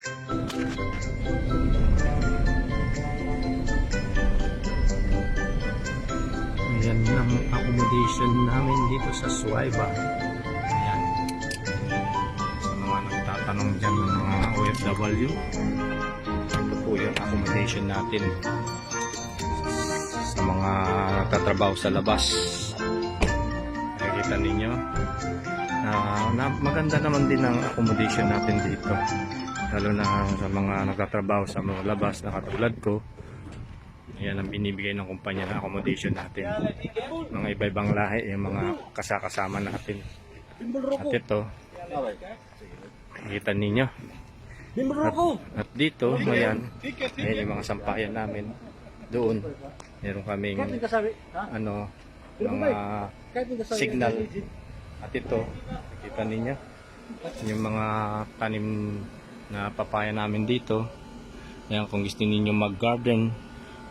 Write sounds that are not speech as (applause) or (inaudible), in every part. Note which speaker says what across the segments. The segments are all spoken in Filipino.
Speaker 1: Ayan ang accommodation namin dito sa Suwaiba. Ayan. Sa mga nagtatanong dyan ng mga OFW, ito po yung accommodation natin sa mga nagtatrabaho sa labas. Nakikita ninyo. Ah, na, maganda naman din ang accommodation natin dito. Lalo na sa mga nagtatrabaho sa mga labas na katulad ko. Yan ang binibigay ng kumpanya na accommodation natin. Mga iba-ibang lahi, yung mga kasakasama natin. At ito, nakikita ninyo. At, at dito, ayan, ayan yung mga sampayan namin. Doon, meron kaming ano, mga signal. At ito, nakita ninyo, yung mga tanim na papaya namin dito. Ayan, kung gusto ninyo mag-garden,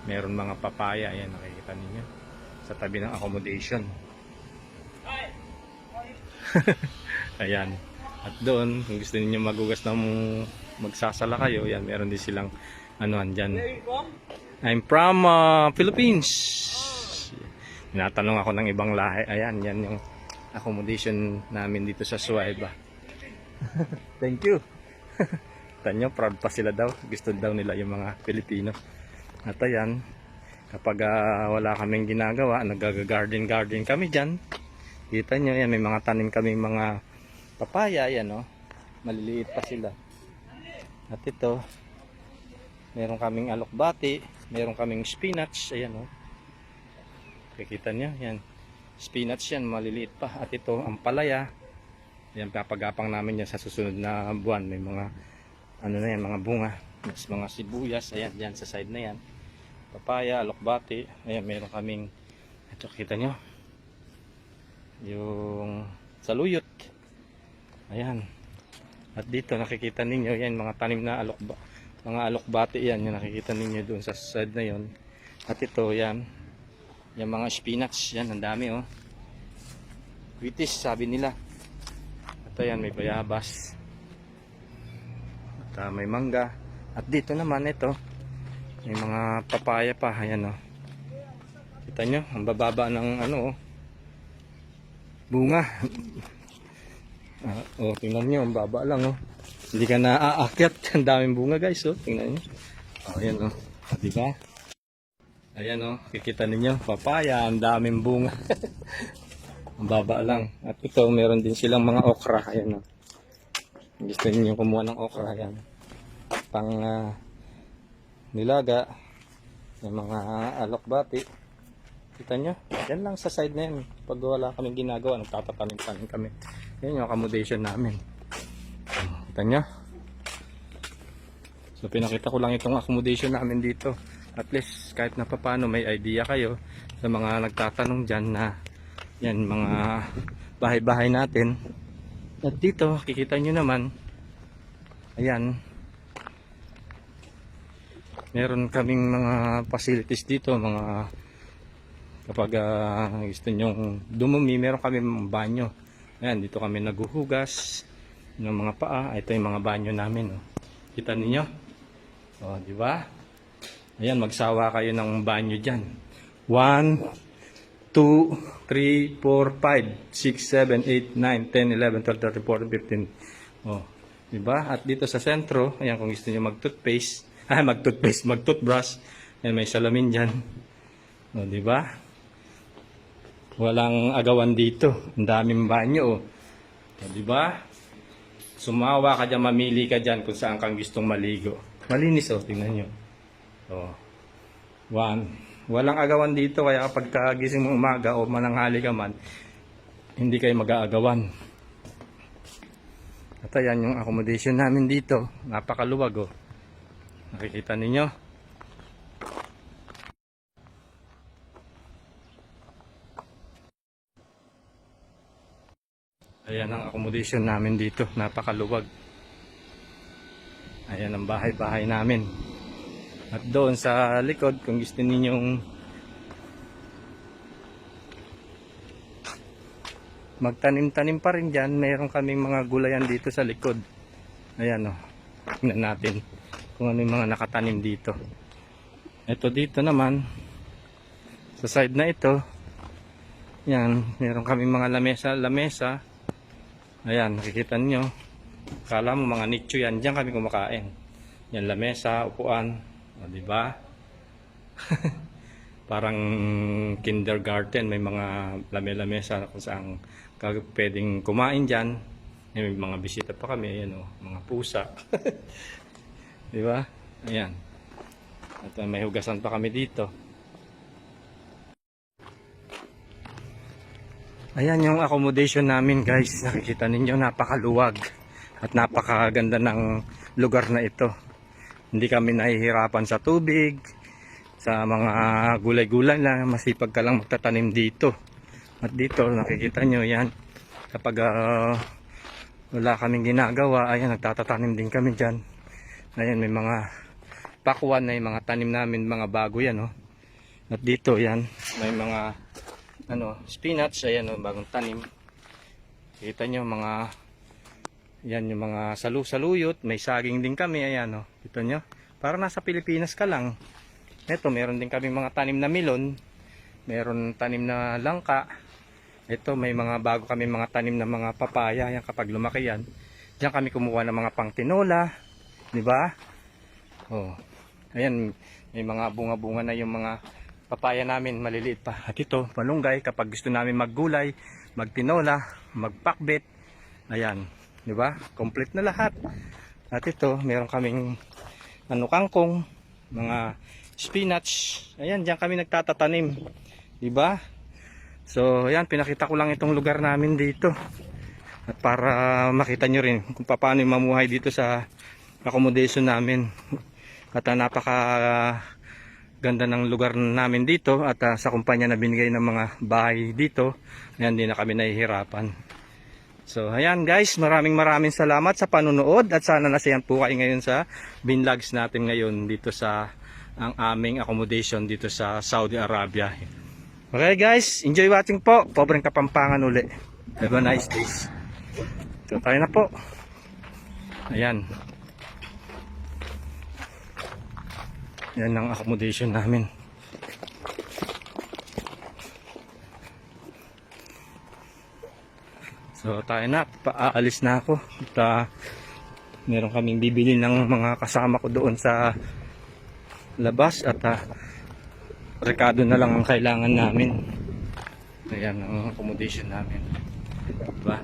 Speaker 1: meron mga papaya. Ayan, nakikita ninyo. Sa tabi ng accommodation. (laughs) Ayan. At doon, kung gusto ninyo magugas ng magsasala kayo, yan, meron din silang ano, andyan. I'm from uh, Philippines. Tinatanong ako ng ibang lahi. Ayan, yan yung accommodation namin dito sa Suwaiba. Thank you. (laughs) Tanyo, proud pa sila daw. Gusto daw nila yung mga Pilipino. At ayan, kapag ah, wala kaming ginagawa, nag-garden-garden kami dyan. Kita nyo, yan, may mga tanim kami mga papaya, yan oh. Maliliit pa sila. At ito, meron kaming alokbati, meron kaming spinach, ayan oh. Kikita nyo, yan. Spinach yan, maliliit pa. At ito, ang palaya. Yan, papagapang namin yan sa susunod na buwan. May mga, ano na yan, mga bunga. Mas mga sibuyas, ayan, yan sa side na yan. Papaya, alokbati. Ayan, meron kaming, ito, kita nyo. Yung saluyot. Ayan. At dito, nakikita ninyo, yan, mga tanim na alokba, mga alokbati yan, yung nakikita ninyo doon sa side na yon. At ito, yan, yung mga spinach, yan, ang dami oh. Kwitis, sabi nila. At ayan, may bayabas. Ah, may mangga. At dito naman, ito, may mga papaya pa, ayan oh. Kita nyo, ang bababa ng ano oh. Bunga. Ah, oh, tingnan nyo, ang baba lang oh. Hindi ka na aakyat, (laughs) ang daming bunga guys oh. Tingnan nyo. Oh, ayan oh. Diba? Ayan oh, kikita ninyo, papaya, ang daming bunga. (laughs) ang baba lang. At ito, meron din silang mga okra. Ayan oh. Gusto niyo kumuha ng okra, ayan. Pang ah, nilaga, yung mga alokbati. Kita nyo, yan lang sa side na yan. Pag wala kaming ginagawa, nagtatatanim-tanim kami. Yan yung accommodation namin. Kita nyo? So pinakita ko lang itong accommodation namin dito. At least kahit na papano may idea kayo sa mga nagtatanong dyan na yan mga bahay-bahay natin. At dito kikita nyo naman ayan meron kaming mga facilities dito mga kapag ah, gusto nyong dumumi meron kami banyo. Ayan dito kami naguhugas ng mga paa. Ito yung mga banyo namin oh. kita ninyo? Oh, di ba? Ayan magsawa kayo ng banyo dyan. 1 2 3 4 5 6 7 8 9 10 11 12 13 14 15 oh di ba? At dito sa sentro ayan kung gusto niyo mag-toothpaste (laughs) ah mag-toothpaste mag-toothbrush. Ayan may salamin diyan oh di ba? Walang agawan dito. Ang daming banyo oh. oh di ba? Sumawa ka dyan mamili ka dyan kung saan kang gustong maligo. Malinis oh tingnan nyo. Oh one. Walang agawan dito kaya kapag kagising mo umaga o mananghali ka man hindi kayo mag-aagawan. At ayan yung accommodation namin dito. Napakaluwag oh nakikita ninyo. Ayan ang accommodation namin dito. Napakaluwag. Ayan ang bahay-bahay namin. At doon sa likod kung gusto ninyong magtanim-tanim pa rin dyan mayroon kaming mga gulayan dito sa likod. Ayan o Tingnan natin kung ano yung mga nakatanim dito. Ito dito naman, sa side na ito, yan, meron kami mga lamesa, lamesa. Ayan, nakikita nyo. Kala mo mga nicho yan, diyan kami kumakain. Yan, lamesa, upuan. O, di ba? (laughs) Parang kindergarten, may mga lame-lamesa kung saan pwedeng kumain dyan. May mga bisita pa kami, ayan o, mga pusa. (laughs) di ba? Ayan. At uh, may hugasan pa kami dito. Ayan yung accommodation namin guys. Nakikita ninyo napakaluwag at napakaganda ng lugar na ito. Hindi kami nahihirapan sa tubig, sa mga gulay-gulay na masipag ka lang magtatanim dito. At dito nakikita nyo yan kapag ah, wala kaming ginagawa, ayan nagtatatanim din kami dyan. Ayan may mga pakwan na yung mga tanim namin, mga bago yan oh. At dito yan, may mga ano, spinach, ayan oh, bagong tanim. Kita nyo mga yan yung mga salu-saluyot, may saging din kami, ayan oh. Kita nyo? Para nasa Pilipinas ka lang. Ito, meron din kami mga tanim na melon. Meron tanim na langka. Ito, may mga bago kami mga tanim na mga papaya. Yan kapag lumaki yan. Diyan kami kumuha ng mga pangtinola. Di ba? Oh. Ayan, may mga bunga-bunga na yung mga papaya namin maliliit pa. At ito, malunggay kapag gusto namin maggulay, magtinola, magpakbet. Ayan, di ba? Complete na lahat. At ito, meron kaming ano kangkong, mga spinach. Ayan, diyan kami nagtatanim. Di ba? So, ayan, pinakita ko lang itong lugar namin dito. At para makita nyo rin kung paano mamuhay dito sa accommodation namin. At uh, napaka ganda ng lugar namin dito at uh, sa kumpanya na binigay ng mga bahay dito, ayan, di na kami nahihirapan. So, ayan guys, maraming maraming salamat sa panunood at sana nasayan po kayo ngayon sa binlogs natin ngayon dito sa ang aming accommodation dito sa Saudi Arabia. Okay guys, enjoy watching po. Pobreng kapampangan uli. Have a nice days. So, tayo na po. Ayan. Yan ang accommodation namin. So tayo na, paaalis na ako. At ah, meron kaming bibili ng mga kasama ko doon sa labas at uh, rekado na lang ang kailangan namin. Ayan ang accommodation namin. Diba?